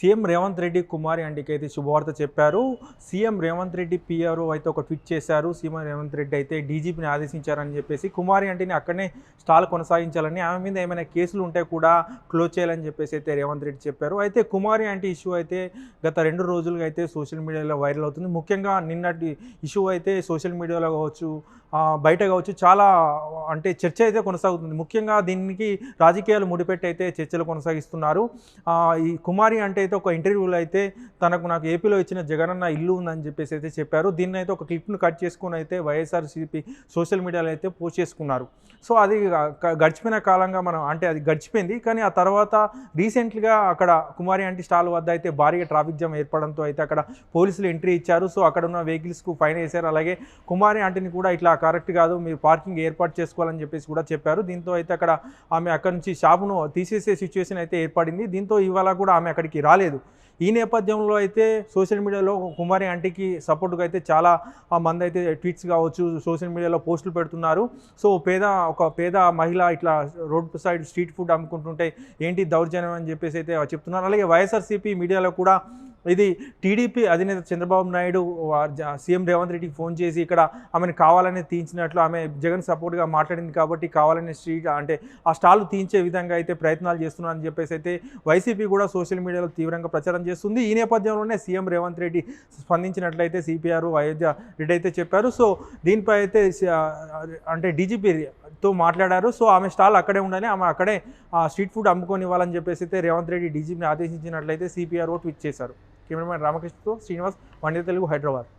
CM Revanth Reddy Kumari అంటికి అయితే శుభవార్త చెప్పారు. సీఎం రేవంత్ రెడ్డి పిఆర్ఓ అయితే ఒక ట్వీట్ చేశారు. సీఎం రేవంత్ రెడ్డి అయితే డీజీపీని ఆదేశించారని చెప్పేసి కుమారి అంటిని అక్కడనే స్టాల్ కొనసాగించాలని ఆమె మీద ఏమైనా కేసులు ఉంటే కూడా క్లోజ్ చేయాలని చెప్పేసి అయితే రేవంత్ రెడ్డి చెప్పారు. అయితే కుమారి అంటే ఇష్యూ అయితే గత రెండు రోజులుగా అయితే సోషల్ మీడియాలో వైరల్ అవుతుంది. ముఖ్యంగా నిన్నటి ఇష్యూ అయితే సోషల్ మీడియాలో కావచ్చు బయట కావచ్చు చాలా అంటే చర్చ అయితే కొనసాగుతుంది. ముఖ్యంగా దీనికి రాజకీయాలు ముడిపెట్టి అయితే చర్చలు కొనసాగిస్తున్నారు. ఈ కుమారి అంటే అయితే ఒక ఇంటర్వ్యూలో అయితే తనకు నాకు ఏపీలో ఇచ్చిన జగనన్న ఇల్లు ఉందని చెప్పేసి అయితే చెప్పారు. దీన్ని అయితే ఒక క్లిప్ను కట్ చేసుకుని అయితే వైఎస్ఆర్సీపీ సోషల్ మీడియాలో అయితే పోస్ట్ చేసుకున్నారు. సో అది గడిచిపోయిన కాలంగా మనం అంటే అది గడిచిపోయింది. కానీ ఆ తర్వాత రీసెంట్గా అక్కడ కుమారి అంటి స్టాల్ వద్ద అయితే భారీగా ట్రాఫిక్ జామ్ ఏర్పడంతో అయితే అక్కడ పోలీసులు ఎంట్రీ ఇచ్చారు. సో అక్కడ ఉన్న వెహికల్స్కు ఫైన్ వేశారు. అలాగే కుమారి ఆంటీని కూడా ఇట్లా కరెక్ట్ కాదు మీరు పార్కింగ్ ఏర్పాటు చేసుకోవాలని చెప్పేసి కూడా చెప్పారు. దీంతో అయితే అక్కడ ఆమె అక్కడ నుంచి షాపును తీసేసే సిచ్యువేషన్ అయితే ఏర్పడింది. దీంతో ఇవాళ కూడా ఆమె అక్కడికి రాలేదు. ఈ నేపథ్యంలో అయితే సోషల్ మీడియాలో కుమారి ఆంటీకి సపోర్ట్గా అయితే చాలా మంది అయితే ట్వీట్స్ కావచ్చు సోషల్ మీడియాలో పోస్టులు పెడుతున్నారు. సో పేద ఒక పేద మహిళ ఇట్లా రోడ్ సైడ్ స్ట్రీట్ ఫుడ్ అమ్ముకుంటుంటే ఏంటి దౌర్జన్యం అని చెప్పేసి అయితే చెప్తున్నారు. అలాగే వైఎస్ఆర్సీపీ మీడియాలో కూడా ఇది టీడీపీ అధినేత చంద్రబాబు నాయుడు సీఎం రేవంత్ రెడ్డికి ఫోన్ చేసి ఇక్కడ ఆమెను కావాలని తీయించినట్లు ఆమె జగన్ సపోర్ట్గా మాట్లాడింది కాబట్టి కావాలని స్ట్రీట్ అంటే ఆ స్టాల్ తీయించే విధంగా అయితే ప్రయత్నాలు చేస్తున్నారని చెప్పేసి అయితే వైసీపీ కూడా సోషల్ మీడియాలో తీవ్రంగా ప్రచారం చేస్తుంది. ఈ నేపథ్యంలోనే సీఎం రేవంత్ రెడ్డి స్పందించినట్లయితే సిపిఆర్ అయోధ్య రెడ్డి అయితే చెప్పారు. సో దీనిపై అయితే అంటే డీజీపీతో మాట్లాడారు. సో ఆమె స్టాల్ అక్కడే ఉండాలి. ఆమె అక్కడే ఆ స్ట్రీట్ ఫుడ్ అమ్ముకొని ఇవ్వాలని చెప్పేసి అయితే రేవంత్ రెడ్డి డీజీపీని ఆదేశించినట్లయితే సిపిఆర్ఓ ట్వీట్ చేశారు. కెమెరామెన్ రామకృష్ణతో శ్రీనివాస్ వండే తెలుగు హైదరాబాద్